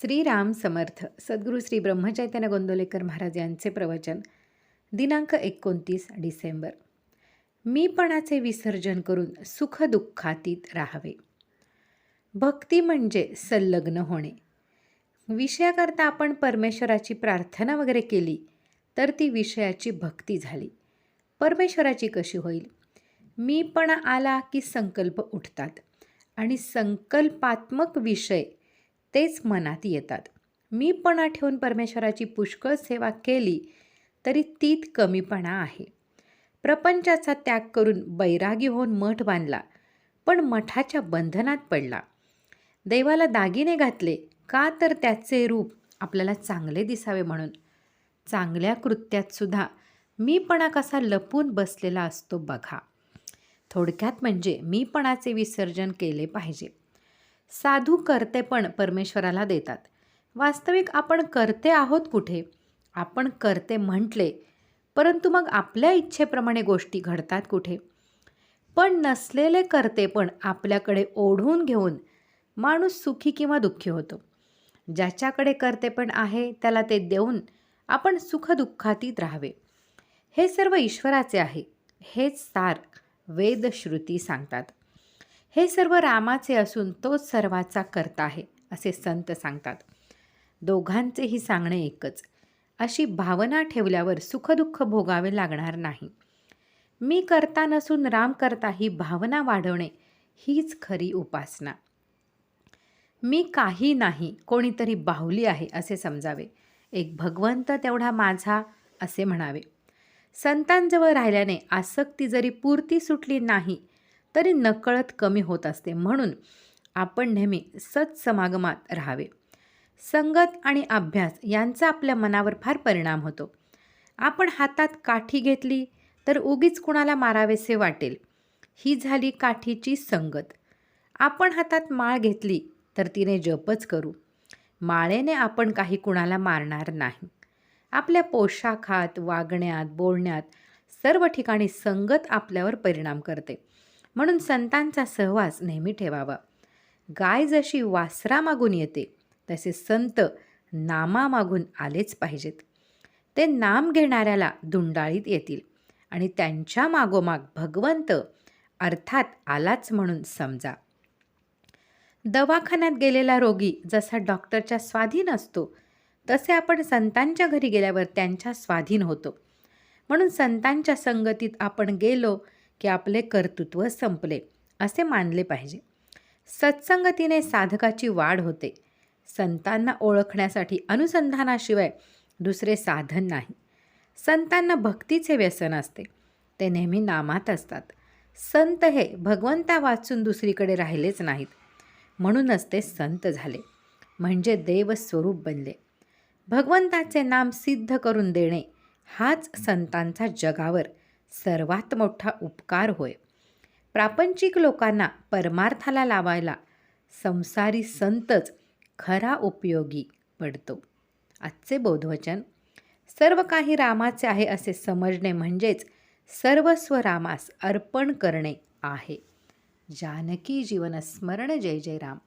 श्रीराम समर्थ सद्गुरू श्री ब्रह्मचैतन्य गोंदवलेकर महाराज यांचे प्रवचन दिनांक एकोणतीस डिसेंबर. मीपणाचे विसर्जन करून सुखदुःखातीत राहावे. भक्ती म्हणजे संलग्न होणे. विषयाकरता आपण परमेश्वराची प्रार्थना वगैरे केली तर ती विषयाची भक्ती झाली. परमेश्वराची कशी होईल? मीपणा आला की संकल्प उठतात. आणि संकल्पात्मक विषय तेच मनात येतात. मीपणा ठेवून परमेश्वराची पुष्कळ सेवा केली तरी तीत कमीपणा आहे. प्रपंचाचा त्याग करून बैरागी होऊन मठ बांधला पण मठाच्या बंधनात पडला. देवाला दागिने घातले का तर त्याचे रूप आपल्याला चांगले दिसावे म्हणून. चांगल्या कृत्यातसुद्धा मीपणा कसा लपून बसलेला असतो बघा. थोडक्यात म्हणजे मीपणाचे विसर्जन केले पाहिजे. साधू करते पण परमेश्वराला देतात. वास्तविक आपण करते आहोत कुठे? आपण करते म्हटले परंतु मग आपल्या इच्छेप्रमाणे गोष्टी घडतात कुठे? पण नसलेले करते पण आपल्याकडे ओढून घेऊन माणूस सुखी किंवा दुःखी होतो. ज्याच्याकडे करते पण आहे त्याला ते देऊन आपण सुखदुःखातीत राहावे. हे सर्व ईश्वराचे आहे. हेच सार वेदश्रुती सांगतात. हे सर्व रामाचे असून तोच सर्वाचा करता आहे असे संत सांगतात. दोघांचेही सांगणे एकच. अशी भावना ठेवल्यावर सुखदुःख भोगावे लागणार नाही. मी करता नसून राम करता ही भावना वाढवणे हीच खरी उपासना. मी काही नाही कोणीतरी बाहुली आहे असे समजावे. एक भगवंत तेवढा माझा असे म्हणावे. संतांजवळ राहिल्याने आसक्ती जरी पुरती सुटली नाही तरी नकळत कमी होत असते. म्हणून आपण नेहमी सत्समागमात राहावे. संगत आणि अभ्यास यांचा आपल्या मनावर फार परिणाम होतो. आपण हातात काठी घेतली तर उगीच कुणाला मारावेसे वाटेल. ही झाली काठीची संगत. आपण हातात माळ घेतली तर तिने जपच करू. माळेने आपण काही कुणाला मारणार नाही. आपल्या पोशाखात वागण्यात बोलण्यात सर्व ठिकाणी संगत आपल्यावर परिणाम करते. म्हणून संतांचा सहवास नेहमी ठेवावा. गाय जशी वासरा मागून येते तसे संत नामा मागून आलेच पाहिजेत. ते नाम घेणाऱ्याला दुंडाळीत येतील आणि त्यांच्या मागोमाग भगवंत अर्थात आलाच म्हणून समजा. दवाखान्यात गेलेला रोगी जसा डॉक्टरच्या स्वाधीन असतो तसे आपण संतांच्या घरी गेल्यावर त्यांच्या स्वाधीन होतो. म्हणून संतांच्या संगतीत आपण गेलो की आपले कर्तृत्व संपले असे मानले पाहिजे. सत्संगतीने साधकाची वाढ होते. संतांना ओळखण्यासाठी अनुसंधानाशिवाय दुसरे साधन नाही. संतांना भक्तीचे व्यसन असते. ते नेहमी नामात असतात. संत हे भगवंता वाचून दुसरीकडे राहिलेच नाहीत. म्हणूनच ते संत झाले. म्हणजे देवस्वरूप बनले. भगवंताचे नाम सिद्ध करून देणे हाच संतांचा जगावर सर्वात मोठा उपकार होय. प्रापंचिक लोकांना परमार्थाला लावायला संसारी संतच खरा उपयोगी पडतो. आजचे बोधवचन सर्व काही रामाचे आहे असे समजणे म्हणजेच सर्वस्व रामास अर्पण करणे आहे. जानकी जीवन स्मरण जय जय राम.